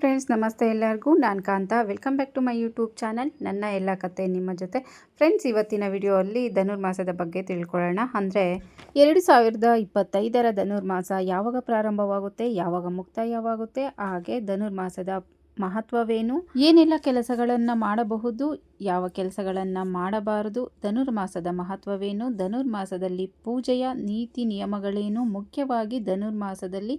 Friends ನಮಸ್ತೆ ಎಲ್ಲರಿಗೂ. ನಾನು Kantha. Welcome back to my YouTube channel ನನ್ನ ಎಲ್ಲ ಕತೆ ನಿಮ್ಮ ಜೊತೆ. ಫ್ರೆಂಡ್ಸ್ ಇವತ್ತಿನ ವಿಡಿಯೋಲ್ಲಿ ಧನುರ್ಮಾಸದ ಬಗ್ಗೆ ತಿಳ್ಕೊಳ್ಳೋಣ. ಅಂದರೆ ಎರಡು ಸಾವಿರದ ಇಪ್ಪತ್ತೈದರ ಧನುರ್ಮಾಸ ಯಾವಾಗ ಪ್ರಾರಂಭವಾಗುತ್ತೆ, ಯಾವಾಗ ಮುಕ್ತಾಯವಾಗುತ್ತೆ, ಹಾಗೆ ಧನುರ್ಮಾಸದ ಮಹತ್ವವೇನು, ಏನೆಲ್ಲ ಕೆಲಸಗಳನ್ನು ಮಾಡಬಹುದು, ಯಾವ ಕೆಲಸಗಳನ್ನು ಮಾಡಬಾರದು, ಧನುರ್ಮಾಸದ ಮಹತ್ವವೇನು, ಧನುರ್ಮಾಸದಲ್ಲಿ ಪೂಜೆಯ ನೀತಿ ನಿಯಮಗಳೇನು, ಮುಖ್ಯವಾಗಿ ಧನುರ್ಮಾಸದಲ್ಲಿ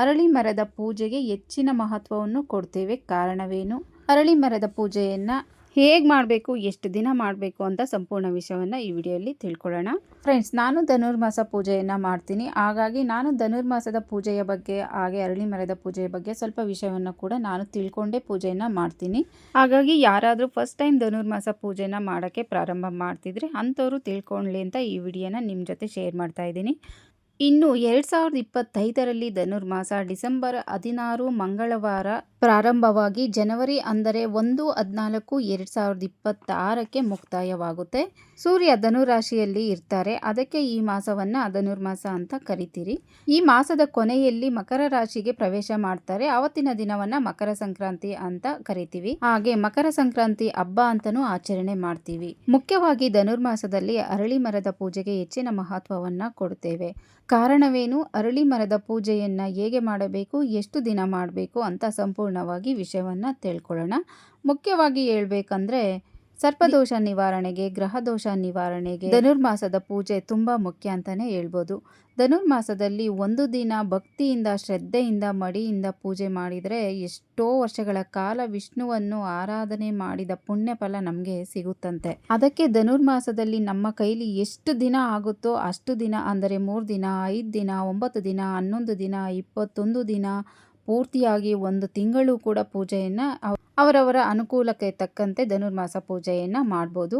ಅರಳಿ ಮರದ ಪೂಜೆಗೆ ಹೆಚ್ಚಿನ ಮಹತ್ವವನ್ನು ಕೊಡ್ತೇವೆ. ಕಾರಣವೇನು? ಅರಳಿ ಮರದ ಪೂಜೆಯನ್ನು ಹೇಗೆ ಮಾಡಬೇಕು, ಎಷ್ಟು ದಿನ ಮಾಡಬೇಕು ಅಂತ ಸಂಪೂರ್ಣ ವಿಷಯವನ್ನು ಈ ವಿಡಿಯೋಲಿ ತಿಳ್ಕೊಳ್ಳೋಣ. ಫ್ರೆಂಡ್ಸ್, ನಾನು ಧನುರ್ಮಾಸ ಪೂಜೆಯನ್ನು ಮಾಡ್ತೀನಿ. ಹಾಗಾಗಿ ನಾನು ಧನುರ್ಮಾಸದ ಪೂಜೆಯ ಬಗ್ಗೆ, ಹಾಗೆ ಅರಳಿ ಮರದ ಪೂಜೆಯ ಬಗ್ಗೆ ಸ್ವಲ್ಪ ವಿಷಯವನ್ನು ಕೂಡ ನಾನು ತಿಳ್ಕೊಂಡೇ ಪೂಜೆಯನ್ನು ಮಾಡ್ತೀನಿ. ಹಾಗಾಗಿ ಯಾರಾದರೂ ಫಸ್ಟ್ ಟೈಮ್ ಧನುರ್ಮಾಸ ಪೂಜೆನ ಮಾಡೋಕ್ಕೆ ಪ್ರಾರಂಭ ಮಾಡ್ತಿದ್ರೆ ಅಂಥವ್ರು ತಿಳ್ಕೊಳ್ಳಿ ಅಂತ ಈ ವಿಡಿಯೋನ ನಿಮ್ಮ ಜೊತೆ ಶೇರ್ ಮಾಡ್ತಾ ಇದ್ದೀನಿ. ಇನ್ನು ಎರಡು ಸಾವಿರದ ಇಪ್ಪತ್ತೈದರಲ್ಲಿ ಧನುರ್ಮಾಸ ಡಿಸೆಂಬರ್ ಹದಿನಾರು ಮಂಗಳವಾರ ಪ್ರಾರಂಭವಾಗಿ ಜನವರಿ ಅಂದರೆ ಒಂದು, ಹದಿನಾಲ್ಕು, ಎರಡು ಸಾವಿರದ ಇಪ್ಪತ್ತಾರಕ್ಕೆ ಮುಕ್ತಾಯವಾಗುತ್ತೆ. ಸೂರ್ಯ ಧನುರಾಶಿಯಲ್ಲಿ ಇರ್ತಾರೆ. ಅದಕ್ಕೆ ಈ ಮಾಸವನ್ನ ಧನುರ್ಮಾಸ ಅಂತ ಕರಿತೀರಿ. ಈ ಮಾಸದ ಕೊನೆಯಲ್ಲಿ ಮಕರ ರಾಶಿಗೆ ಪ್ರವೇಶ ಮಾಡ್ತಾರೆ. ಆವತ್ತಿನ ದಿನವನ್ನ ಮಕರ ಸಂಕ್ರಾಂತಿ ಅಂತ ಕರಿತೀವಿ. ಹಾಗೆ ಮಕರ ಸಂಕ್ರಾಂತಿ ಹಬ್ಬ ಅಂತಾನೂ ಆಚರಣೆ ಮಾಡ್ತೀವಿ. ಮುಖ್ಯವಾಗಿ ಧನುರ್ಮಾಸದಲ್ಲಿ ಅರಳಿ ಮರದ ಪೂಜೆಗೆ ಹೆಚ್ಚಿನ ಮಹತ್ವವನ್ನ ಕೊಡ್ತೇವೆ. ಕಾರಣವೇನು? ಅರಳಿ ಮರದ ಪೂಜೆಯನ್ನ ಹೇಗೆ ಮಾಡಬೇಕು? ಎಷ್ಟು ದಿನ ಮಾಡಬೇಕು? ಅಂತ ಸಂಪೂರ್ಣವಾಗಿ ವಿಷಯವನ್ನ ತಿಳ್ಕೊಳ್ಳೋಣ. ಮುಖ್ಯವಾಗಿ ಹೇಳ್ಬೇಕಂದ್ರೆ, ಸರ್ಪದೋಷ ನಿವಾರಣೆಗೆ, ಗ್ರಹದೋಷ ನಿವಾರಣೆಗೆ ಧನುರ್ಮಾಸದ ಪೂಜೆ ತುಂಬ ಮುಖ್ಯ ಅಂತಲೇ ಹೇಳ್ಬೋದು. ಧನುರ್ಮಾಸದಲ್ಲಿ ಒಂದು ದಿನ ಭಕ್ತಿಯಿಂದ, ಶ್ರದ್ಧೆಯಿಂದ, ಮಡಿಯಿಂದ ಪೂಜೆ ಮಾಡಿದರೆ ಎಷ್ಟೋ ವರ್ಷಗಳ ಕಾಲ ವಿಷ್ಣುವನ್ನು ಆರಾಧನೆ ಮಾಡಿದ ಪುಣ್ಯ ಫಲ ನಮಗೆ ಸಿಗುತ್ತಂತೆ. ಅದಕ್ಕೆ ಧನುರ್ಮಾಸದಲ್ಲಿ ನಮ್ಮ ಕೈಲಿ ಎಷ್ಟು ದಿನ ಆಗುತ್ತೋ ಅಷ್ಟು ದಿನ, ಅಂದರೆ ಮೂರು ದಿನ, ಐದು ದಿನ, ಒಂಬತ್ತು ದಿನ, ಹನ್ನೊಂದು ದಿನ, ಇಪ್ಪತ್ತೊಂದು ದಿನ ಪೂರ್ತಿಯಾಗಿ ಒಂದು ತಿಂಗಳು ಕೂಡ ಪೂಜೆಯನ್ನು ಅವರವರ ಅನುಕೂಲಕ್ಕೆ ತಕ್ಕಂತೆ ಧನುರ್ಮಾಸ ಪೂಜೆಯನ್ನು ಮಾಡ್ಬೋದು.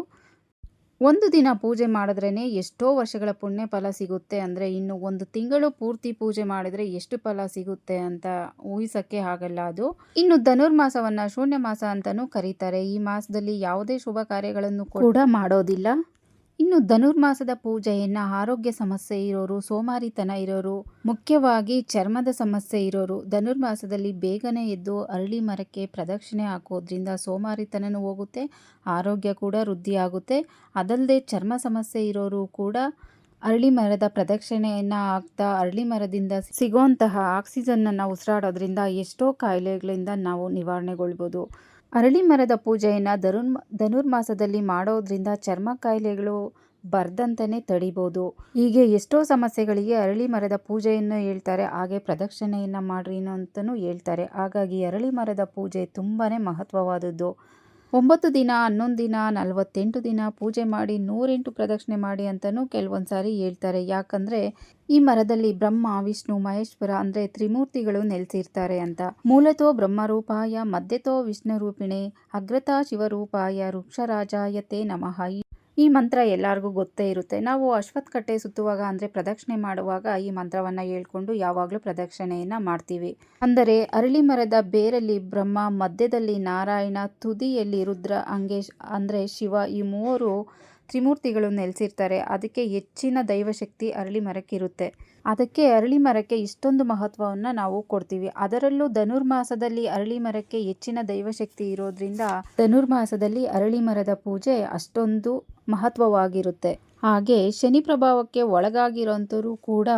ಒಂದು ದಿನ ಪೂಜೆ ಮಾಡಿದ್ರೇ ಎಷ್ಟೋ ವರ್ಷಗಳ ಪುಣ್ಯ ಫಲ ಸಿಗುತ್ತೆ. ಅಂದರೆ ಇನ್ನು ಒಂದು ತಿಂಗಳು ಪೂರ್ತಿ ಪೂಜೆ ಮಾಡಿದರೆ ಎಷ್ಟು ಫಲ ಸಿಗುತ್ತೆ ಅಂತ ಊಹಿಸೋಕ್ಕೆ ಆಗಲ್ಲ ಅದು. ಇನ್ನು ಧನುರ್ಮಾಸವನ್ನು ಶೂನ್ಯ ಮಾಸ ಅಂತಲೂ ಕರೀತಾರೆ. ಈ ಮಾಸದಲ್ಲಿ ಯಾವುದೇ ಶುಭ ಕಾರ್ಯಗಳನ್ನು ಕೂಡ ಮಾಡೋದಿಲ್ಲ. ಇನ್ನು ಧನುರ್ಮಾಸದ ಪೂಜೆಯನ್ನು ಆರೋಗ್ಯ ಸಮಸ್ಯೆ ಇರೋರು, ಸೋಮಾರಿತನ ಇರೋರು, ಮುಖ್ಯವಾಗಿ ಚರ್ಮದ ಸಮಸ್ಯೆ ಇರೋರು ಧನುರ್ಮಾಸದಲ್ಲಿ ಬೇಗನೆ ಎದ್ದು ಅರಳಿ ಮರಕ್ಕೆ ಪ್ರದಕ್ಷಿಣೆ ಹಾಕೋದ್ರಿಂದ ಸೋಮಾರಿತನೂ ಹೋಗುತ್ತೆ, ಆರೋಗ್ಯ ಕೂಡ ವೃದ್ಧಿಯಾಗುತ್ತೆ. ಅದಲ್ಲದೆ ಚರ್ಮ ಸಮಸ್ಯೆ ಇರೋರು ಕೂಡ ಅರಳಿ ಮರದ ಪ್ರದಕ್ಷಿಣೆಯನ್ನು ಆಗ್ತಾ ಅರಳಿ ಮರದಿಂದ ಸಿಗುವಂತಹ ಆಕ್ಸಿಜನ್ನನ್ನು ಉಸಿರಾಡೋದ್ರಿಂದ ಎಷ್ಟೋ ಕಾಯಿಲೆಗಳಿಂದ ನಾವು ನಿವಾರಣೆಗೊಳ್ಬೋದು. ಅರಳಿ ಮರದ ಪೂಜೆಯನ್ನು ಧನುರ್ಮ ಧನುರ್ಮಾಸದಲ್ಲಿ ಮಾಡೋದ್ರಿಂದ ಚರ್ಮ ಕಾಯಿಲೆಗಳು ಬರ್ದಂತಲೇ ತಡಿಬೋದು. ಹೀಗೆ ಎಷ್ಟೋ ಸಮಸ್ಯೆಗಳಿಗೆ ಅರಳಿ ಮರದ ಪೂಜೆಯನ್ನು ಹೇಳ್ತಾರೆ, ಹಾಗೆ ಪ್ರದಕ್ಷಿಣೆಯನ್ನು ಮಾಡ್ರಿ ಅಂತಲೂ ಹೇಳ್ತಾರೆ. ಹಾಗಾಗಿ ಅರಳಿ ಮರದ ಪೂಜೆ ತುಂಬಾ ಮಹತ್ವವಾದದ್ದು. ಒಂಬತ್ತು ದಿನ, ಹನ್ನೊಂದು ದಿನ, ನಲವತ್ತೆಂಟು ದಿನ ಪೂಜೆ ಮಾಡಿ, ನೂರೆಂಟು ಪ್ರದಕ್ಷಿಣೆ ಮಾಡಿ ಅಂತಲೂ ಕೆಲವೊಂದು ಸಾರಿ ಹೇಳ್ತಾರೆ. ಯಾಕಂದರೆ ಈ ಮರದಲ್ಲಿ ಬ್ರಹ್ಮ, ವಿಷ್ಣು, ಮಹೇಶ್ವರ ಅಂದರೆ ತ್ರಿಮೂರ್ತಿಗಳು ನೆಲೆಸಿರ್ತಾರೆ ಅಂತ. ಮೂಲತೋ ಬ್ರಹ್ಮರೂಪಾಯ, ಮಧ್ಯತೋ ವಿಷ್ಣು ರೂಪಿಣೆ ಅಗ್ರತಾ ಶಿವರೂಪಾಯ, ವೃಕ್ಷರಾಜಾಯತೆ ನಮಃ. ಈ ಮಂತ್ರ ಎಲ್ಲರಿಗೂ ಗೊತ್ತೇ ಇರುತ್ತೆ. ನಾವು ಅಶ್ವತ್ ಕಟ್ಟೆ ಸುತ್ತುವಾಗ ಅಂದರೆ ಪ್ರದಕ್ಷಿಣೆ ಮಾಡುವಾಗ ಈ ಮಂತ್ರವನ್ನು ಹೇಳ್ಕೊಂಡು ಯಾವಾಗಲೂ ಪ್ರದಕ್ಷಿಣೆಯನ್ನು ಮಾಡ್ತೀವಿ. ಅಂದರೆ ಅರಳಿ ಮರದ ಬೇರಲ್ಲಿ ಬ್ರಹ್ಮ, ಮಧ್ಯದಲ್ಲಿ ನಾರಾಯಣ, ತುದಿಯಲ್ಲಿ ರುದ್ರ, ಅಂಗೇಶ್ ಅಂದರೆ ಶಿವ ಈ ಮೂವರು ತ್ರಿಮೂರ್ತಿಗಳು ನೆಲೆಸಿರ್ತಾರೆ. ಅದಕ್ಕೆ ಹೆಚ್ಚಿನ ದೈವಶಕ್ತಿ ಅರಳಿ ಮರಕ್ಕಿರುತ್ತೆ ಅದಕ್ಕೆ ಅರಳಿ ಮರಕ್ಕೆ ಇಷ್ಟೊಂದು ಮಹತ್ವವನ್ನು ನಾವು ಕೊಡ್ತೀವಿ. ಅದರಲ್ಲೂ ಧನುರ್ಮಾಸದಲ್ಲಿ ಅರಳಿ ಮರಕ್ಕೆ ಹೆಚ್ಚಿನ ದೈವಶಕ್ತಿ ಇರೋದ್ರಿಂದ ಧನುರ್ಮಾಸದಲ್ಲಿ ಅರಳಿ ಮರದ ಪೂಜೆ ಅಷ್ಟೊಂದು ಮಹತ್ವವಾಗಿರುತ್ತೆ. ಹಾಗೆ ಶನಿ ಪ್ರಭಾವಕ್ಕೆ ಒಳಗಾಗಿರೋಂಥವ್ರು ಕೂಡ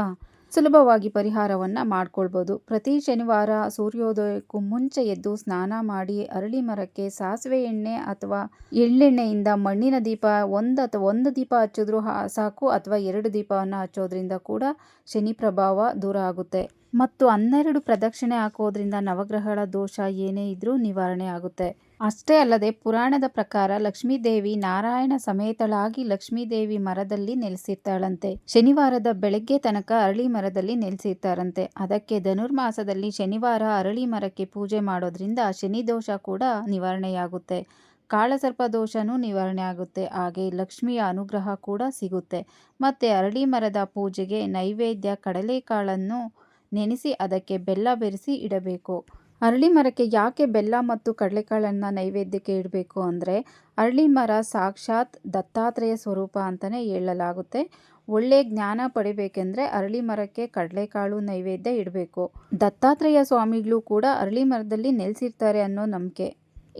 ಸುಲಭವಾಗಿ ಪರಿಹಾರವನ್ನು ಮಾಡ್ಕೊಳ್ಬೋದು. ಪ್ರತಿ ಶನಿವಾರ ಸೂರ್ಯೋದಯಕ್ಕೂ ಮುಂಚೆ ಎದ್ದು ಸ್ನಾನ ಮಾಡಿ ಅರಳಿ ಮರಕ್ಕೆ ಸಾಸಿವೆ ಎಣ್ಣೆ ಅಥವಾ ಎಳ್ಳೆಣ್ಣೆಯಿಂದ ಮಣ್ಣಿನ ದೀಪ ಒಂದು ಅಥವಾ ಒಂದು ದೀಪ ಹಚ್ಚಿದ್ರೂ ಸಾಕು ಅಥವಾ ಎರಡು ದೀಪವನ್ನು ಹಚ್ಚೋದ್ರಿಂದ ಕೂಡ ಶನಿ ಪ್ರಭಾವ ದೂರ ಆಗುತ್ತೆ. ಮತ್ತು ಹನ್ನೆರಡು ಪ್ರದಕ್ಷಿಣೆ ಹಾಕೋದ್ರಿಂದ ನವಗ್ರಹಗಳ ದೋಷ ಏನೇ ಇದ್ದರೂ ನಿವಾರಣೆ ಆಗುತ್ತೆ. ಅಷ್ಟೇ ಅಲ್ಲದೆ ಪುರಾಣದ ಪ್ರಕಾರ ಲಕ್ಷ್ಮೀದೇವಿ ನಾರಾಯಣ ಸಮೇತಳಾಗಿ ಲಕ್ಷ್ಮೀದೇವಿ ಮರದಲ್ಲಿ ನೆಲೆಸಿರ್ತಾಳಂತೆ. ಶನಿವಾರದ ಬೆಳಗ್ಗೆ ತನಕ ಅರಳಿ ಮರದಲ್ಲಿ ನೆಲೆಸಿರ್ತಾರಂತೆ. ಅದಕ್ಕೆ ಧನುರ್ಮಾಸದಲ್ಲಿ ಶನಿವಾರ ಅರಳಿ ಮರಕ್ಕೆ ಪೂಜೆ ಮಾಡೋದ್ರಿಂದ ಶನಿ ದೋಷ ಕೂಡ ನಿವಾರಣೆಯಾಗುತ್ತೆ. ಕಾಳಸರ್ಪ ದೋಷನೂ ನಿವಾರಣೆ ಆಗುತ್ತೆ. ಹಾಗೆ ಲಕ್ಷ್ಮಿಯ ಅನುಗ್ರಹ ಕೂಡ ಸಿಗುತ್ತೆ. ಮತ್ತು ಅರಳಿ ಮರದ ಪೂಜೆಗೆ ನೈವೇದ್ಯ ಕಡಲೆಕಾಳನ್ನು ನೆನೆಸಿ ಅದಕ್ಕೆ ಬೆಲ್ಲ ಬೆರೆಸಿ ಇಡಬೇಕು. ಅರಳಿ ಮರಕ್ಕೆ ಯಾಕೆ ಬೆಲ್ಲ ಮತ್ತು ಕಡಲೆಕಾಳನ್ನು ನೈವೇದ್ಯಕ್ಕೆ ಇಡಬೇಕು ಅಂದರೆ ಅರಳಿ ಮರ ಸಾಕ್ಷಾತ್ ದತ್ತಾತ್ರೇಯ ಸ್ವರೂಪ ಅಂತಲೇ ಹೇಳಲಾಗುತ್ತೆ. ಒಳ್ಳೆ ಜ್ಞಾನ ಪಡಿಬೇಕೆಂದರೆ ಅರಳಿ ಮರಕ್ಕೆ ಕಡಲೆಕಾಳು ನೈವೇದ್ಯ ಇಡಬೇಕು. ದತ್ತಾತ್ರೇಯ ಸ್ವಾಮಿಗಳು ಕೂಡ ಅರಳಿ ಮರದಲ್ಲಿ ನೆಲೆಸಿರ್ತಾರೆ ಅನ್ನೋ ನಂಬಿಕೆ.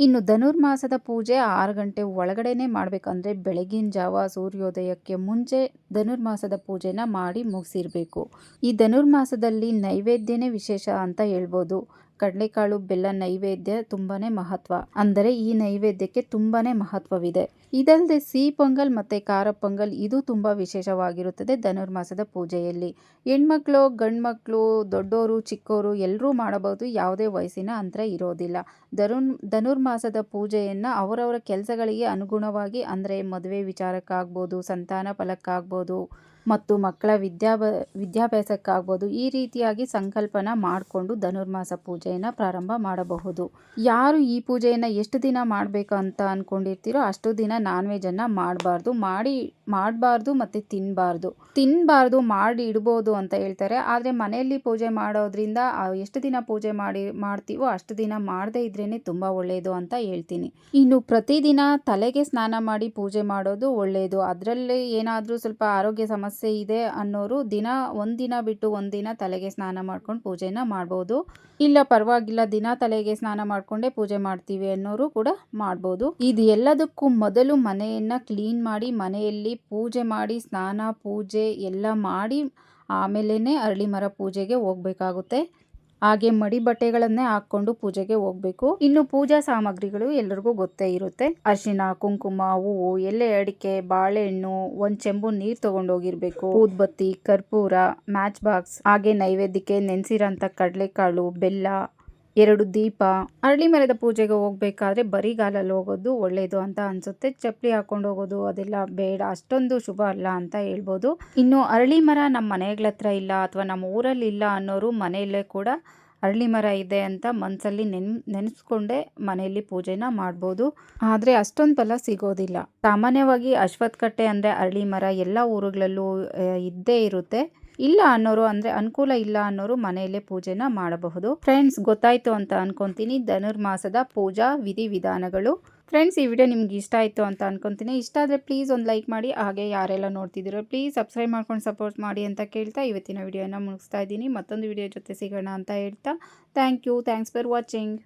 ಇನ್ನು ಧನುರ್ಮಾಸದ ಪೂಜೆ ಆರು ಗಂಟೆ ಒಳಗಡೆನೆ ಮಾಡಬೇಕಂದ್ರೆ ಬೆಳಗಿನ ಜಾವ ಸೂರ್ಯೋದಯಕ್ಕೆ ಮುಂಚೆ ಧನುರ್ಮಾಸದ ಪೂಜೆನ ಮಾಡಿ ಮುಗಿಸಿರ್ಬೇಕು. ಈ ಧನುರ್ಮಾಸದಲ್ಲಿ ನೈವೇದ್ಯನೇ ವಿಶೇಷ ಅಂತ ಹೇಳ್ಬೋದು. ಕಡಲೆಕಾಳು ಬೆಲ್ಲ ನೈವೇದ್ಯ ತುಂಬಾನೇ ಮಹತ್ವ. ಅಂದರೆ ಈ ನೈವೇದ್ಯಕ್ಕೆ ತುಂಬಾನೇ ಮಹತ್ವವಿದೆ. ಇದಲ್ಲದೆ ಸಿಹಿ ಪೊಂಗಲ್ ಮತ್ತೆ ಖಾರ ಪೊಂಗಲ್ ಇದು ತುಂಬಾ ವಿಶೇಷವಾಗಿರುತ್ತದೆ ಧನುರ್ಮಾಸದ ಪೂಜೆಯಲ್ಲಿ. ಹೆಣ್ಮಕ್ಳು, ಗಂಡ್ಮಕ್ಳು, ದೊಡ್ಡೋರು, ಚಿಕ್ಕೋರು ಎಲ್ಲರೂ ಮಾಡಬಹುದು. ಯಾವುದೇ ವಯಸ್ಸಿನ ಅಂತರ ಇರೋದಿಲ್ಲ. ಧನುರ್ ಧನುರ್ಮಾಸದ ಪೂಜೆಯನ್ನು ಅವರವರ ಕೆಲಸಗಳಿಗೆ ಅನುಗುಣವಾಗಿ, ಅಂದರೆ ಮದುವೆ ವಿಚಾರಕ್ಕಾಗ್ಬೋದು, ಸಂತಾನ ಫಲಕ್ಕಾಗ್ಬೋದು ಮತ್ತು ಮಕ್ಕಳ ವಿದ್ಯಾಭ ವಿದ್ಯಾಭ್ಯಾಸಕ್ಕಾಗ್ಬೋದು ಈ ರೀತಿಯಾಗಿ ಸಂಕಲ್ಪನ ಮಾಡಿಕೊಂಡು ಧನುರ್ಮಾಸ ಪೂಜೆಯನ್ನು ಪ್ರಾರಂಭ ಮಾಡಬಹುದು. ಯಾರು ಈ ಪೂಜೆಯನ್ನು ಎಷ್ಟು ದಿನ ಮಾಡಬೇಕು ಅಂತ ಅಂದ್ಕೊಂಡಿರ್ತೀರೋ ಅಷ್ಟು ದಿನ ನಾನ್ ವೆಜ್ಜನ್ನು ಮಾಡಬಾರ್ದು, ಮಾಡಿ, ಮಾಡಬಾರ್ದು ಮತ್ತು ತಿನ್ನಬಾರ್ದು ತಿನ್ನಬಾರ್ದು ಮಾಡಿ ಇಡ್ಬೋದು ಅಂತ ಹೇಳ್ತಾರೆ. ಆದರೆ ಮನೆಯಲ್ಲಿ ಪೂಜೆ ಮಾಡೋದ್ರಿಂದ ಎಷ್ಟು ದಿನ ಪೂಜೆ ಮಾಡಿ, ಮಾಡ್ತೀವೋ ಅಷ್ಟು ದಿನ ಮಾಡದೇ ಇದ್ರೇ ತುಂಬ ಒಳ್ಳೆಯದು ಅಂತ ಹೇಳ್ತೀನಿ. ಇನ್ನು ಪ್ರತಿದಿನ ತಲೆಗೆ ಸ್ನಾನ ಮಾಡಿ ಪೂಜೆ ಮಾಡೋದು ಒಳ್ಳೆಯದು ಅದರಲ್ಲಿ ಏನಾದರೂ ಸ್ವಲ್ಪ ಆರೋಗ್ಯ ಸಮಸ್ಯೆ ಇದೆ ಅನ್ನೋರು ದಿನ ಒಂದಿನ ಬಿಟ್ಟು ಒಂದಿನ ತಲೆಗೆ ಸ್ನಾನ ಮಾಡ್ಕೊಂಡು ಪೂಜೆನ ಮಾಡ್ಬೋದು. ಇಲ್ಲ ಪರವಾಗಿಲ್ಲ, ದಿನ ತಲೆಗೆ ಸ್ನಾನ ಮಾಡಿಕೊಂಡೇ ಪೂಜೆ ಮಾಡ್ತೀವಿ ಅನ್ನೋರು ಕೂಡ ಮಾಡ್ಬೋದು. ಇದು ಎಲ್ಲದಕ್ಕೂ ಮೊದಲು ಮನೆಯನ್ನು ಕ್ಲೀನ್ ಮಾಡಿ, ಮನೆಯಲ್ಲಿ ಪೂಜೆ ಮಾಡಿ, ಸ್ನಾನ, ಪೂಜೆ ಎಲ್ಲ ಮಾಡಿ ಆಮೇಲೆ ಅರಳಿ ಮರ ಪೂಜೆಗೆ ಹೋಗ್ಬೇಕಾಗುತ್ತೆ. ಹಾಗೆ ಮಡಿ ಬಟ್ಟೆಗಳನ್ನೇ ಹಾಕೊಂಡು ಪೂಜೆಗೆ ಹೋಗ್ಬೇಕು. ಇನ್ನು ಪೂಜಾ ಸಾಮಗ್ರಿಗಳು ಎಲ್ಲರಿಗೂ ಗೊತ್ತೇ ಇರುತ್ತೆ. ಅರಿಶಿನ ಕುಂಕುಮ, ಹೂವು, ಎಲೆ, ಅಡಿಕೆ, ಬಾಳೆಹಣ್ಣು, ಒಂದ್ ಚೆಂಬು ನೀರ್ ತಗೊಂಡೋಗಿರ್ಬೇಕು. ಊದ್ಬತ್ತಿ, ಕರ್ಪೂರ, ಮ್ಯಾಚ್ ಬಾಕ್ಸ್, ಹಾಗೆ ನೈವೇದ್ಯಕ್ಕೆ ನೆನ್ಸಿರಂತ ಕಡಲೆಕಾಳು, ಬೆಲ್ಲ ಎರಡು ದೀಪ. ಅರಳಿ ಮರದ ಪೂಜೆಗೆ ಹೋಗ್ಬೇಕಾದ್ರೆ ಬರಿಗಾಲಲ್ಲಿ ಹೋಗೋದು ಒಳ್ಳೇದು ಅಂತ ಅನ್ಸುತ್ತೆ. ಚಪ್ಪಲಿ ಹಾಕೊಂಡು ಹೋಗೋದು ಅದೆಲ್ಲ ಬೇಡ. ಅಷ್ಟೊಂದು ಶುಭ ಅಲ್ಲ ಅಂತ ಹೇಳ್ಬೋದು. ಇನ್ನು ಅರಳಿ ಮರ ನಮ್ಮ ಮನೆಗಳ ಹತ್ರ ಇಲ್ಲ ಅಥವಾ ನಮ್ಮ ಊರಲ್ಲಿ ಇಲ್ಲ ಅನ್ನೋರು ಮನೆಯಲ್ಲೇ ಕೂಡ ಅರಳಿ ಮರ ಇದೆ ಅಂತ ಮನಸ್ಸಲ್ಲಿ ನೆನ್, ನೆನೆಸ್ಕೊಂಡೇ ಮನೆಯಲ್ಲಿ ಪೂಜೆನ ಮಾಡ್ಬೋದು. ಆದರೆ ಅಷ್ಟೊಂದು ಫಲ ಸಿಗೋದಿಲ್ಲ. ಸಾಮಾನ್ಯವಾಗಿ ಅಶ್ವತ್ಥಕಟ್ಟೆ ಅಂದರೆ ಅರಳಿ ಮರ ಎಲ್ಲ ಊರುಗಳಲ್ಲೂ ಇದ್ದೇ ಇರುತ್ತೆ. ಇಲ್ಲ ಅನ್ನೋರು ಅಂದರೆ ಅನುಕೂಲ ಇಲ್ಲ ಅನ್ನೋರು ಮನೆಯಲ್ಲೇ ಪೂಜೆನ ಮಾಡಬಹುದು. ಫ್ರೆಂಡ್ಸ್ ಗೊತ್ತಾಯ್ತು ಅಂತ ಅನ್ಕೊಂತೀನಿ. ಧನುರ್ಮಾಸದ ಪೂಜಾ ವಿಧಿ ವಿಧಾನಗಳು ಫ್ರೆಂಡ್ಸ್ ಈ ವಿಡಿಯೋ ನಿಮ್ಗೆ ಇಷ್ಟ ಆಯಿತು ಅಂತ ಅನ್ಕೊಂತೀನಿ. ಇಷ್ಟ ಆದರೆ ಪ್ಲೀಸ್ ಒಂದು ಲೈಕ್ ಮಾಡಿ. ಹಾಗೆ ಯಾರೆಲ್ಲ ನೋಡ್ತಿದ್ದೀರೋ ಪ್ಲೀಸ್ ಸಬ್ಸ್ಕ್ರೈಬ್ ಮಾಡ್ಕೊಂಡು ಸಪೋರ್ಟ್ ಮಾಡಿ ಅಂತ ಕೇಳ್ತಾ ಇವತ್ತಿನ ವಿಡಿಯೋನ ಮುಗಿಸ್ತಾ ಇದ್ದೀನಿ. ಮತ್ತೊಂದು ವಿಡಿಯೋ ಜೊತೆ ಸಿಗೋಣ ಅಂತ ಹೇಳ್ತಾ thank you thanks for watching